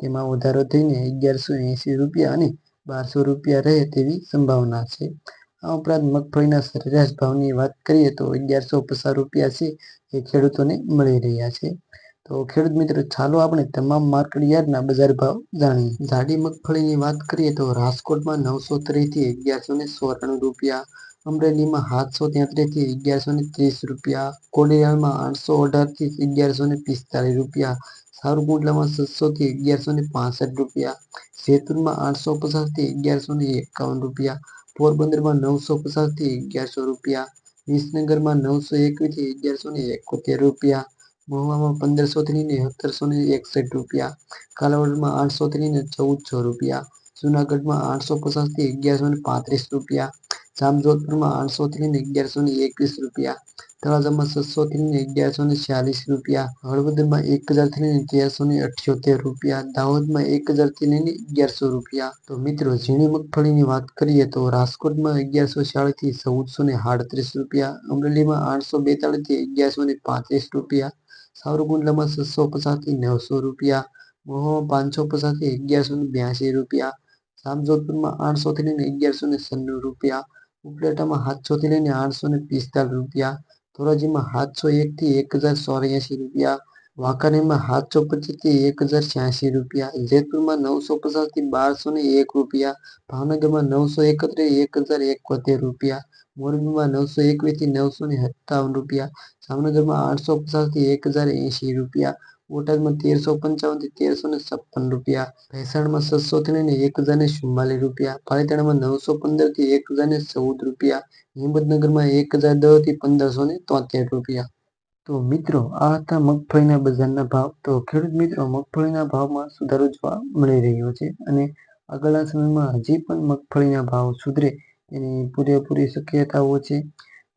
તેમાં વધારો થઈને અગિયારસો એંસી રૂપિયા અને બારસો રૂપિયા રહે તેવી સંભાવના છે. આ ઉપરાંત મગફળીના સરેરાશ ભાવની વાત કરીએ તો અગિયારસો પચાસ રૂપિયા છે એ ખેડૂતોને મળી રહ્યા છે. તો ખેડૂત મિત્રો, ચાલો આપણે તમામ માર્કેટ યાર્ડના બજાર ભાવ જાણીએ. જાડી મગફળીની વાત કરીએ તો રાજકોટમાં નવસો ત્રીસથી અગિયારસો ને ચોરાણું રૂપિયા, અમરેલીમાં સાતસો તેત્રીસથી અગિયારસો ને ત્રીસ રૂપિયા કોડિયામાં આઠસો અઢારથી અગિયારસો ને પિસ્તાલીસ રૂપિયા સાવરકુંડલામાં છસો થી અગિયારસો ને પાસઠ રૂપિયા, જેતપુરમાં આઠસો પચાસથી અગિયારસો ને એકાવન રૂપિયા, પોરબંદરમાં નવસો પચાસથી અગિયારસો રૂપિયા, વિસનગરમાં નવસો એકવીસથી અગિયારસો ને એકોતેર રૂપિયા મહુવામાં પંદરસો થી ને સત્તરસો ને એકસઠ રૂપિયા, કાલાવડમાં આઠસો થી ને ચૌદસો રૂપિયા, જુનાગઢમાં આઠસો પચાસથી અગિયારસો ને પાંત્રીસ રૂપિયા જામજોધપુરમાં આઠસો થી ને અગિયારસો ને એકવીસ રૂપિયા તળાજામાં છસો થી ને અગિયારસો ને ચાલીસ રૂપિયા હળવદરમાં એક હજારથી ને તેરસો ને અઠ્યોતેર રૂપિયા દાહોદમાં એક હજારથી લઈને અગિયારસો રૂપિયા તો મિત્રો ઝીણી મગફળીની વાત કરીએ તો રાજકોટમાં અગિયારસો ચાળીસથી ચૌદસો ને સાડત્રીસ રૂપિયા અમરેલીમાં આઠસો બેતાળીસથી અગિયારસો ને પાંત્રીસ રૂપિયા સાવરકુંડલામાં છસો પચાસથી નવસો રૂપિયા મહુવામાં પાંચસો પચાસથી અગિયારસો ને બ્યાસી રૂપિયા જામજોધપુરમાં આઠસો થી લઈને અગિયારસો ને સન્નું રૂપિયા ઉપલેટામાં સાતસોથી લઈને આઠસો ને પિસ્તાલીસ રૂપિયા, ધોરાજીમાં સાતસો એક થી એક હજાર ચોર્યાસી રૂપિયા, વાંકાનેરમાં સાતસો પચીસથી એક હજાર છ્યાસી રૂપિયા, જેતપુરમાં નવસો પચાસથી બારસો ને એક રૂપિયા, ભાવનગરમાં નવસો એકત્રીસ એક હજાર એકોતેર રૂપિયા, મોરબીમાં નવસો એકવીસથી નવસો ને સત્તાવન રૂપિયા, જામનગરમાં આઠસો પચાસથી એક હજાર એંશી રૂપિયા બોટાદમાં તેરસો પંચાવનથી તેરસો ને છપ્પન રૂપિયા, ભેસાણમાં છસો થી એક હજાર ને ચુમ્માલીસ રૂપિયા પાલીતાણામાં નવસો પંદરથી એક હજાર ને ચૌદ રૂપિયા, હિંમતનગરમાં એક હજાર દસથી પંદરસો ને તોતેર રૂપિયા. તો મિત્રો, આ હતા મગફળીના બજારના ભાવ. તો ખેડૂત મિત્રો, મગફળીના ભાવમાં સુધારો જોવા મળી રહ્યો છે અને આગળના સમયમાં હજી પણ મગફળીના ભાવ સુધરે તેની પૂરેપૂરી શક્યતાઓ છે.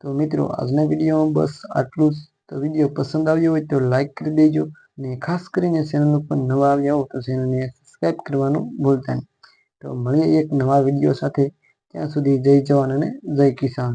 તો મિત્રો, આજના વિડીયોમાં બસ આટલું જ. તો વીડિયો પસંદ આવ્યો હોય તો લાઈક કરી દેજો. અને ખાસ કરીને ચેનલ ઉપર નવા આવ્યા હો તો ચેનલને સબસ્ક્રાઈબ કરવાનું ભૂલતા નહીં. તો મળીએ એક નવા વીડિયો સાથે. ત્યાં સુધી જય જવાન અને જય કિસાન.